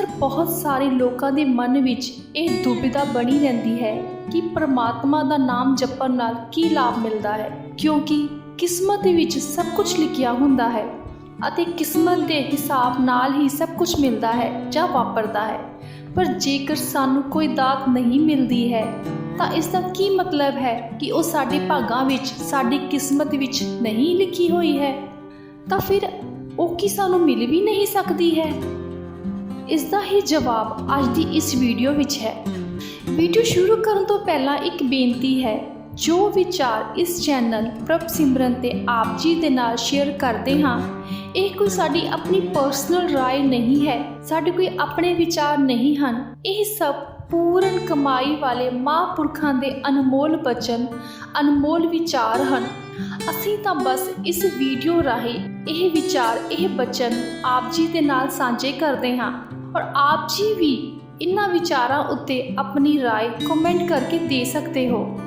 ਅਕਸਰ ਬਹੁਤ ਸਾਰੇ ਲੋਕਾਂ ਦੇ ਮਨ ਵਿੱਚ ਇਹ ਦੁਬਿਧਾ ਬਣੀ ਰਹਿੰਦੀ ਹੈ ਕਿ ਪ੍ਰਮਾਤਮਾ ਦਾ ਨਾਮ ਜਪਣ ਨਾਲ ਕੀ ਲਾਭ ਮਿਲਦਾ ਹੈ। ਕਿਉਂਕਿ ਕਿਸਮਤ ਵਿੱਚ ਸਭ ਕੁਝ ਲਿਖਿਆ ਹੁੰਦਾ ਹੈ ਅਤੇ ਕਿਸਮਤ ਦੇ ਹਿਸਾਬ ਨਾਲ ਹੀ ਸਭ ਕੁਝ ਮਿਲਦਾ ਹੈ ਜਾਂ ਵਾਪਰਦਾ ਹੈ। ਪਰ ਜੇਕਰ ਸਾਨੂੰ ਕੋਈ ਦਾਤ ਨਹੀਂ ਮਿਲਦੀ ਹੈ, ਤਾਂ ਇਸ ਦਾ ਕੀ ਮਤਲਬ ਹੈ ਕਿ ਉਹ ਸਾਡੇ ਭਾਗਾਂ ਵਿੱਚ, ਸਾਡੀ ਕਿਸਮਤ ਵਿੱਚ ਨਹੀਂ ਲਿਖੀ ਹੋਈ ਹੈ? ਤਾਂ ਫਿਰ ਉਹ ਕੀ ਸਾਨੂੰ ਮਿਲ ਵੀ ਨਹੀਂ ਸਕਦੀ ਹੈ? ਇਸ ਦਾ ਹੀ ਜਵਾਬ ਅੱਜ ਦੀ ਇਸ ਵੀਡੀਓ ਵਿੱਚ ਹੈ ਵੀਡੀਓ ਸ਼ੁਰੂ ਕਰਨ ਤੋਂ ਪਹਿਲਾਂ ਇੱਕ ਬੇਨਤੀ ਹੈ ਜੋ ਵਿਚਾਰ ਇਸ ਚੈਨਲ ਪ੍ਰਭ ਸਿਮਰਨ ਤੇ ਆਪ ਜੀ ਦੇ ਨਾਲ ਸ਼ੇਅਰ ਕਰਦੇ ਹਾਂ ਇਹ ਕੋਈ ਸਾਡੀ ਆਪਣੀ ਪਰਸਨਲ رائے ਨਹੀਂ ਹੈ ਸਾਡੇ ਕੋਈ ਆਪਣੇ ਵਿਚਾਰ ਨਹੀਂ ਹਨ ਇਹ ਸਭ ਪੂਰਨ ਕਮਾਈ ਵਾਲੇ ਮਹਾਂਪੁਰਖਾਂ ਦੇ ਅਨਮੋਲ ਬਚਨ ਅਨਮੋਲ ਵਿਚਾਰ ਹਨ ਅਸੀਂ ਤਾਂ ਬਸ ਇਸ ਵੀਡੀਓ ਰਾਹੀਂ ਇਹ ਵਿਚਾਰ ਇਹ ਬਚਨ ਆਪ ਜੀ ਦੇ ਨਾਲ ਸਾਂਝੇ ਕਰਦੇ ਹਾਂ ਔਰ ਆਪ ਜੀ ਵੀ ਇਨ੍ਹਾਂ ਵਿਚਾਰਾਂ ਉੱਤੇ ਆਪਣੀ رائے ਕਮੈਂਟ ਕਰਕੇ ਦੇ ਸਕਦੇ ਹੋ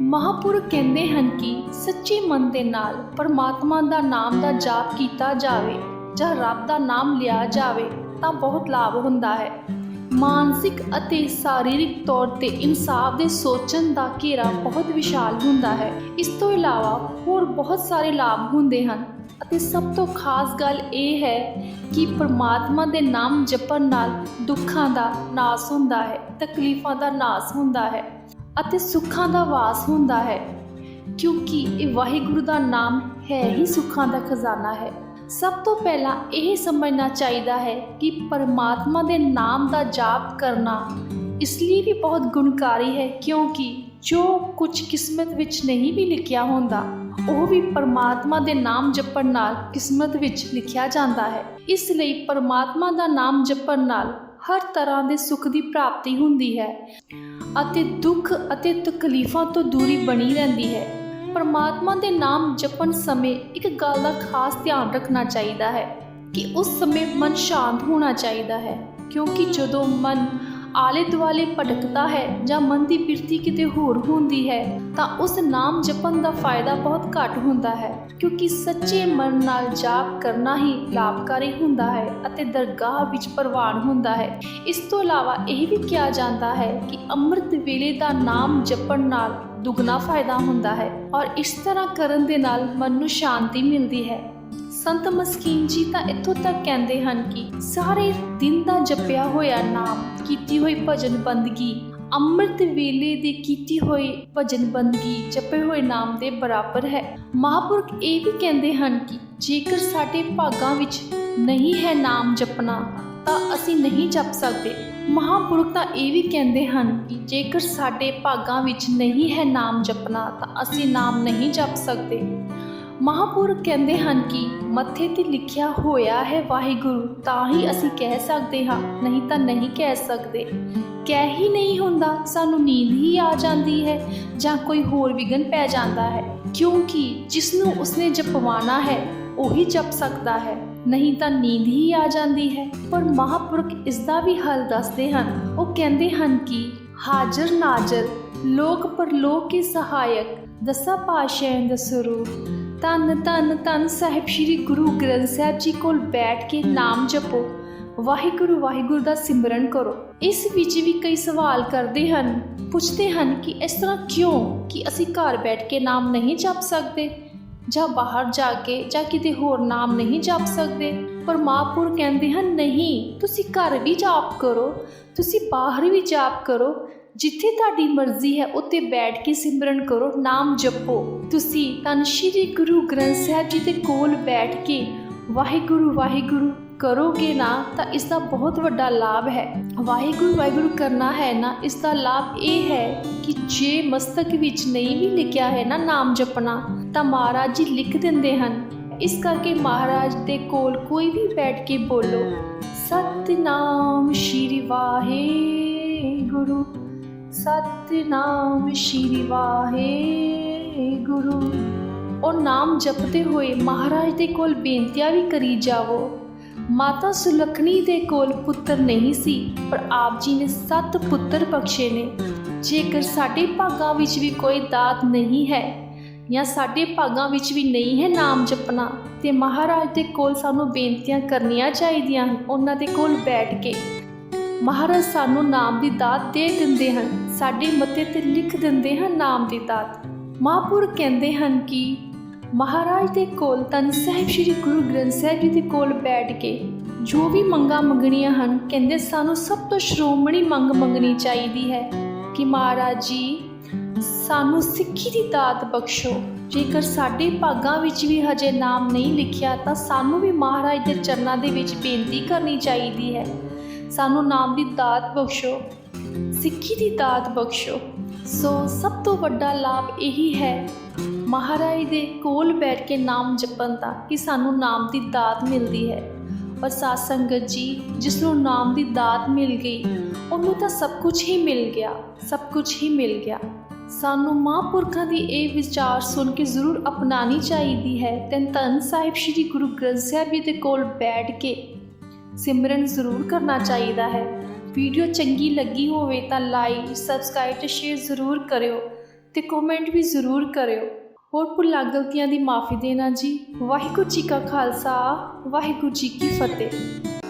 ਮਹਾਪੁਰਖ ਕਹਿੰਦੇ ਹਨ ਕਿ ਸੱਚੇ ਮਨ ਦੇ ਨਾਲ ਪਰਮਾਤਮਾ ਦਾ ਨਾਮ ਦਾ ਜਾਪ ਕੀਤਾ ਜਾਵੇ ਜਾਂ ਰੱਬ ਦਾ ਨਾਮ ਲਿਆ ਜਾਵੇ ਤਾਂ ਬਹੁਤ ਲਾਭ ਹੁੰਦਾ ਹੈ ਮਾਨਸਿਕ ਅਤੇ ਸਰੀਰਕ ਤੌਰ ਤੇ ਇਨਸਾਫ ਦੇ ਸੋਚਣ ਦਾ ਘੇਰਾ ਬਹੁਤ ਵਿਸ਼ਾਲ ਹੁੰਦਾ ਹੈ ਇਸ ਤੋਂ ਇਲਾਵਾ ਹੋਰ ਬਹੁਤ ਸਾਰੇ ਲਾਭ ਹੁੰਦੇ ਹਨ ਅਤੇ ਸਭ ਤੋਂ ਖਾਸ ਗੱਲ ਇਹ ਹੈ ਕਿ ਪਰਮਾਤਮਾ ਦੇ ਨਾਮ ਜਪਣ ਨਾਲ ਦੁੱਖਾਂ ਦਾ ਨਾਸ ਹੁੰਦਾ ਹੈ, ਤਕਲੀਫਾਂ ਦਾ ਨਾਸ ਹੁੰਦਾ ਹੈ ਅਤੇ ਸੁੱਖਾਂ ਦਾ ਵਾਸ ਹੁੰਦਾ ਹੈ। ਕਿਉਂਕਿ ਇਹ ਵਾਹਿਗੁਰੂ ਦਾ ਨਾਮ ਹੈ ਹੀ ਸੁੱਖਾਂ ਦਾ ਖਜ਼ਾਨਾ ਹੈ। ਸਭ ਤੋਂ ਪਹਿਲਾਂ ਇਹ ਸਮਝਣਾ ਚਾਹੀਦਾ ਹੈ ਕਿ ਪਰਮਾਤਮਾ ਦੇ ਨਾਮ ਦਾ ਜਾਪ ਕਰਨਾ ਇਸ ਲਈ ਵੀ ਬਹੁਤ ਗੁਣਕਾਰੀ ਹੈ ਕਿਉਂਕਿ ਜੋ ਕੁਝ ਕਿਸਮਤ ਵਿੱਚ ਨਹੀਂ ਵੀ ਲਿਖਿਆ ਹੁੰਦਾ ਉਹ ਵੀ ਪਰਮਾਤਮਾ ਦੇ ਨਾਮ ਜਪਣ ਨਾਲ ਕਿਸਮਤ ਵਿੱਚ ਲਿਖਿਆ ਜਾਂਦਾ ਹੈ। ਇਸ ਲਈ ਪਰਮਾਤਮਾ ਦਾ ਨਾਮ ਜਪਣ ਨਾਲ ਹਰ ਤਰ੍ਹਾਂ ਦੇ ਸੁੱਖ ਦੀ ਪ੍ਰਾਪਤੀ ਹੁੰਦੀ ਹੈ ਅਤੇ ਦੁੱਖ ਅਤੇ ਤਕਲੀਫਾਂ ਤੋਂ ਦੂਰੀ ਬਣੀ ਰਹਿੰਦੀ ਹੈ। ਪਰਮਾਤਮਾ ਦੇ ਨਾਮ ਜਪਣ ਸਮੇਂ ਇੱਕ ਗੱਲ ਦਾ ਖਾਸ ਧਿਆਨ ਰੱਖਣਾ ਚਾਹੀਦਾ ਹੈ ਕਿ ਉਸ ਸਮੇਂ ਮਨ ਸ਼ਾਂਤ ਹੋਣਾ ਚਾਹੀਦਾ ਹੈ, ਕਿਉਂਕਿ ਜਦੋਂ ਮਨ ਆਲੇ ਦੁਆਲੇ ਭਟਕਦਾ ਹੈ ਜਾਂ ਮਨ ਦੀ ਬਿਰਤੀ ਕਿਤੇ ਹੋਰ ਹੁੰਦੀ ਹੈ, ਤਾਂ ਉਸ ਨਾਮ ਜਪਣ ਦਾ ਫਾਇਦਾ ਬਹੁਤ ਘੱਟ ਹੁੰਦਾ ਹੈ, ਕਿਉਂਕਿ ਸੱਚੇ ਮਨ ਨਾਲ ਜਾਪ ਕਰਨਾ ਹੀ ਲਾਭਕਾਰੀ ਹੁੰਦਾ ਹੈ ਅਤੇ ਦਰਗਾਹ ਵਿੱਚ ਪ੍ਰਵਾਨ ਹੁੰਦਾ ਹੈ। ਇਸ ਤੋਂ ਇਲਾਵਾ ਇਹ ਵੀ ਕਿਹਾ ਜਾਂਦਾ ਹੈ ਕਿ ਅੰਮ੍ਰਿਤ ਵੇਲੇ ਦਾ ਨਾਮ ਜਪਣ ਨਾਲ ਦੁੱਗਣਾ ਫਾਇਦਾ ਹੁੰਦਾ ਹੈ ਔਰ ਇਸ ਤਰ੍ਹਾਂ ਕਰਨ ਦੇ ਨਾਲ ਮਨ ਨੂੰ ਸ਼ਾਂਤੀ ਮਿਲਦੀ ਹੈ। ਸੰਤ ਮਸਕੀਨ ਜੀ ਤਾਂ ਇੱਥੋਂ ਤੱਕ ਕਹਿੰਦੇ ਹਨ ਕਿ ਸਾਰੇ ਦਿਨ ਦਾ ਜਪਿਆ ਹੋਇਆ ਨਾਮ, ਕੀਤੀ ਹੋਈ ਭਜਨ ਬੰਦਗੀ, ਅੰਮ੍ਰਿਤ ਵੇਲੇ ਦੀ ਕੀਤੀ ਹੋਈ ਭਜਨ ਬੰਦਗੀ, ਜਪੇ ਹੋਏ ਨਾਮ ਦੇ ਬਰਾਬਰ ਹੈ। ਮਹਾਪੁਰਖ ਇਹ ਵੀ ਕਹਿੰਦੇ ਹਨ ਕਿ ਜੇਕਰ ਸਾਡੇ ਭਾਗਾਂ ਵਿੱਚ ਨਹੀਂ ਹੈ ਨਾਮ ਜਪਣਾ, ਤਾਂ ਅਸੀਂ ਨਹੀਂ ਜਪ ਸਕਦੇ। ਮਹਾਪੁਰਖ ਤਾਂ ਇਹ ਵੀ ਕਹਿੰਦੇ ਹਨ ਕਿ ਜੇਕਰ ਸਾਡੇ ਭਾਗਾਂ ਵਿੱਚ ਨਹੀਂ ਹੈ ਨਾਮ ਜਪਣਾ, ਤਾਂ ਅਸੀਂ ਨਾਮ ਨਹੀਂ ਜਪ ਸਕਦੇ। ਮਹਾਪੁਰਖ ਕਹਿੰਦੇ ਹਨ ਕਿ ਮੱਥੇ ਤੇ ਲਿਖਿਆ ਹੋਇਆ ਹੈ ਵਾਹਿਗੁਰੂ, ਤਾਂ ਹੀ ਅਸੀਂ ਕਹਿ ਸਕਦੇ ਹਾਂ, ਨਹੀਂ ਤਾਂ ਨਹੀਂ ਕਹਿ ਸਕਦੇ। ਕਹਿ ਹੀ ਨਹੀਂ ਹੁੰਦਾ, ਸਾਨੂੰ ਨੀਂਦ ਹੀ ਆ ਜਾਂਦੀ ਹੈ ਜਾਂ ਕੋਈ ਹੋਰ ਵਿਗਨ ਪੈ ਜਾਂਦਾ ਹੈ। ਕਿਉਂਕਿ ਜਿਸ ਨੂੰ ਉਸਨੇ ਜਪਵਾਣਾ ਹੈ, ਉਹੀ ਜਪ ਸਕਦਾ ਹੈ। ਨਹੀਂ ਤਾਂ ਨੀਂਦ ਹੀ ਆ ਜਾਂਦੀ ਹੈ। ਪਰ ਮਹਾਪੁਰਖ ਇਸ ਦਾ ਵੀ ਹੱਲ ਦੱਸਦੇ ਹਨ। ਉਹ ਕਹਿੰਦੇ ਹਨ ਕਿ ਹਾਜ਼ਰ ਨਾਜ਼ਰ, ਲੋਕ ਪਰਲੋਕ ਕੇ ਸਹਾਇਕ, ਦਸਾਂ ਪਾਤਸ਼ਾਹਾਂ ਦਾ ਸਰੂਪ। ਧੰਨ ਧੰਨ ਧੰਨ ਸਾਹਿਬ ਸ੍ਰੀ ਗੁਰੂ ਗ੍ਰੰਥ ਸਾਹਿਬ ਜੀ ਕੋਲ ਬੈਠ ਕੇ ਨਾਮ ਜਪੋ। ਵਾਹਿਗੁਰੂ ਵਾਹਿਗੁਰੂ ਦਾ ਸਿਮਰਨ ਕਰੋ। ਇਸ ਵਿੱਚ ਵੀ ਕਈ ਸਵਾਲ ਕਰਦੇ ਹਨ। ਪੁੱਛਦੇ ਹਨ ਕਿ ਇਸ ਤਰ੍ਹਾਂ ਕਿਉਂ ਕਿ ਅਸੀਂ ਘਰ ਬੈਠ ਕੇ ਨਾਮ ਨਹੀਂ ਜਪ ਸਕਦੇ? ਜਾਂ ਬਾਹਰ ਜਾ ਕੇ ਜਾਂ ਕਿਤੇ ਹੋਰ ਨਾਮ ਨਹੀਂ ਜਪ ਸਕਦੇ? ਪਰ ਮਹਾਂਪੁਰ ਕਹਿੰਦੇ ਹਨ, ਨਹੀਂ, ਤੁਸੀਂ ਘਰ ਵੀ ਜਾਪ ਕਰੋ। ਤੁਸੀਂ ਬਾਹਰ ਵੀ ਜਾਪ ਕਰੋ। ਜਿੱਥੇ ਤੁਹਾਡੀ ਮਰਜ਼ੀ ਹੈ, ਉੱਥੇ ਬੈਠ ਕੇ ਸਿਮਰਨ ਕਰੋ, ਨਾਮ ਜਪੋ। ਤੁਸੀਂ ਤਨ ਸ਼੍ਰੀ ਗੁਰੂ ਗ੍ਰੰਥ ਸਾਹਿਬ ਜੀ ਦੇ ਕੋਲ ਬੈਠ ਕੇ ਵਾਹਿਗੁਰੂ ਵਾਹਿਗੁਰੂ ਕਰੋਗੇ ਨਾ, ਤਾਂ ਇਸ ਦਾ ਬਹੁਤ ਵੱਡਾ ਲਾਭ ਹੈ। ਵਾਹਿਗੁਰੂ ਵਾਹਿਗੁਰੂ ਕਰਨਾ ਹੈ ਨਾ, ਇਸ ਦਾ ਲਾਭ ਇਹ ਹੈ ਕਿ ਜੇ ਮਸਤਕ ਵਿੱਚ ਨਹੀਂ ਵੀ ਲਿਖਿਆ ਹੈ ਨਾ ਨਾਮ ਜਪਣਾ, ਤਾਂ ਮਹਾਰਾਜ ਜੀ ਲਿਖ ਦਿੰਦੇ ਹਨ। ਇਸ ਕਰਕੇ ਮਹਾਰਾਜ ਦੇ ਕੋਲ ਕੋਈ ਵੀ ਬੈਠ ਕੇ ਬੋਲੋ, ਸਤਨਾਮ ਸ਼੍ਰੀ ਵਾਹਿਗੁਰੂ। ਸਤਨਾਮ ਸ਼੍ਰੀ ਵਾਹਿਗੁਰੂ। ਉਹ ਨਾਮ ਜਪਦੇ ਹੋਏ ਮਹਾਰਾਜ ਦੇ ਕੋਲ ਬੇਨਤੀਆਂ ਵੀ ਕਰੀ ਜਾਵੋ। ਮਾਤਾ ਸੁਲਖਣੀ ਦੇ ਕੋਲ ਪੁੱਤਰ ਨਹੀਂ ਸੀ, ਪਰ ਆਪ ਜੀ ਨੇ ਸੱਤ ਪੁੱਤਰ ਬਖਸ਼ੇ ਨੇ। ਜੇਕਰ ਸਾਡੇ ਭਾਗਾਂ ਵਿੱਚ ਵੀ ਕੋਈ ਦਾਤ ਨਹੀਂ ਹੈ ਜਾਂ ਸਾਡੇ ਭਾਗਾਂ ਵਿੱਚ ਵੀ ਨਹੀਂ ਹੈ ਨਾਮ ਜਪਣਾ, ਤੇ ਮਹਾਰਾਜ ਦੇ ਕੋਲ ਸਾਨੂੰ ਬੇਨਤੀਆਂ ਕਰਨੀਆਂ ਚਾਹੀਦੀਆਂ ਹਨ, ਉਹਨਾਂ ਦੇ ਕੋਲ ਬੈਠ ਕੇ। ਮਹਾਰਾਜ ਸਾਨੂੰ ਨਾਮ ਦੀ ਦਾਤ ਦੇ ਦਿੰਦੇ ਹਨ, ਸਾਡੇ ਮੱਥੇ ਤੇ ਲਿਖ ਦਿੰਦੇ ਹਨ ਨਾਮ ਦੀ ਦਾਤ। ਮਹਾਂਪੁਰਖ ਕਹਿੰਦੇ ਹਨ ਕਿ ਮਹਾਰਾਜ ਦੇ ਕੋਲ ਤਨ ਸਾਹਿਬ ਸ੍ਰੀ ਗੁਰੂ ਗ੍ਰੰਥ ਸਾਹਿਬ ਜੀ ਦੇ ਕੋਲ ਬੈਠ ਕੇ ਜੋ ਵੀ ਮੰਗਾਂ ਮੰਗਣੀਆਂ ਹਨ, ਕਹਿੰਦੇ ਸਾਨੂੰ ਸਭ ਤੋਂ ਸ਼੍ਰੋਮਣੀ ਮੰਗ ਮੰਗਣੀ ਚਾਹੀਦੀ ਹੈ ਕਿ ਮਹਾਰਾਜ ਜੀ, ਸਾਨੂੰ ਸਿੱਖੀ ਦੀ ਦਾਤ ਬਖਸ਼ੋ। ਜੇਕਰ ਸਾਡੇ ਭਾਗਾਂ ਵਿੱਚ ਵੀ ਹਜੇ ਨਾਮ ਨਹੀਂ ਲਿਖਿਆ, ਤਾਂ ਸਾਨੂੰ ਵੀ ਮਹਾਰਾਜ ਦੇ ਚਰਨਾਂ ਦੇ ਵਿੱਚ ਬੇਨਤੀ ਕਰਨੀ ਚਾਹੀਦੀ ਹੈ। ਸਾਨੂੰ ਨਾਮ ਦੀ ਦਾਤ ਬਖਸ਼ੋ, ਸਿੱਖੀ ਦੀ ਦਾਤ ਬਖਸ਼ੋ। ਸੋ ਸਭ ਤੋਂ ਵੱਡਾ ਲਾਭ ਇਹੀ ਹੈ, ਮਹਾਰਾਜ ਦੇ ਕੋਲ ਬੈਠ ਕੇ ਨਾਮ ਜਪਣ ਦਾ ਕਿ ਸਾਨੂੰ ਨਾਮ ਦੀ ਦਾਤ ਮਿਲਦੀ ਹੈ। ਪਰ ਸਾਧ ਸੰਗਤ ਜੀ, ਜਿਸ ਨੂੰ ਨਾਮ ਦੀ ਦਾਤ ਮਿਲ ਗਈ, ਉਹਨੂੰ ਤਾਂ ਸਭ ਕੁਝ ਹੀ ਮਿਲ ਗਿਆ, ਸਭ ਕੁਝ ਹੀ ਮਿਲ ਗਿਆ। ਸਾਨੂੰ ਮਹਾਂਪੁਰਖਾਂ ਦੀ ਇਹ ਵਿਚਾਰ ਸੁਣ ਕੇ ਜ਼ਰੂਰ ਅਪਣਾਣੀ ਚਾਹੀਦੀ ਹੈ। ਤੇ ਧੰਨ ਸਾਹਿਬ ਸ੍ਰੀ ਗੁਰੂ ਗ੍ਰੰਥ ਸਾਹਿਬ ਜੀ ਦੇ ਕੋਲ ਬੈਠ ਕੇ ਸਿਮਰਨ ਜ਼ਰੂਰ ਕਰਨਾ ਚਾਹੀਦਾ ਹੈ। ਵੀਡੀਓ ਚੰਗੀ ਲੱਗੀ ਹੋਵੇ ਤਾਂ ਲਾਈਕ ਸਬਸਕ੍ਰਾਈਬ ਤੇ ਸ਼ੇਅਰ ਜ਼ਰੂਰ ਕਰਿਓ ਤੇ ਕਮੈਂਟ ਵੀ ਜ਼ਰੂਰ ਕਰਿਓ। ਹੋਰ ਭੁੱਲਾਂ ਗਲਤੀਆਂ ਦੀ ਮਾਫੀ ਦੇਣਾ ਜੀ। ਵਾਹਿਗੁਰੂ ਜੀ ਕਾ ਖਾਲਸਾ, ਵਾਹਿਗੁਰੂ ਜੀ ਕੀ ਫਤਿਹ।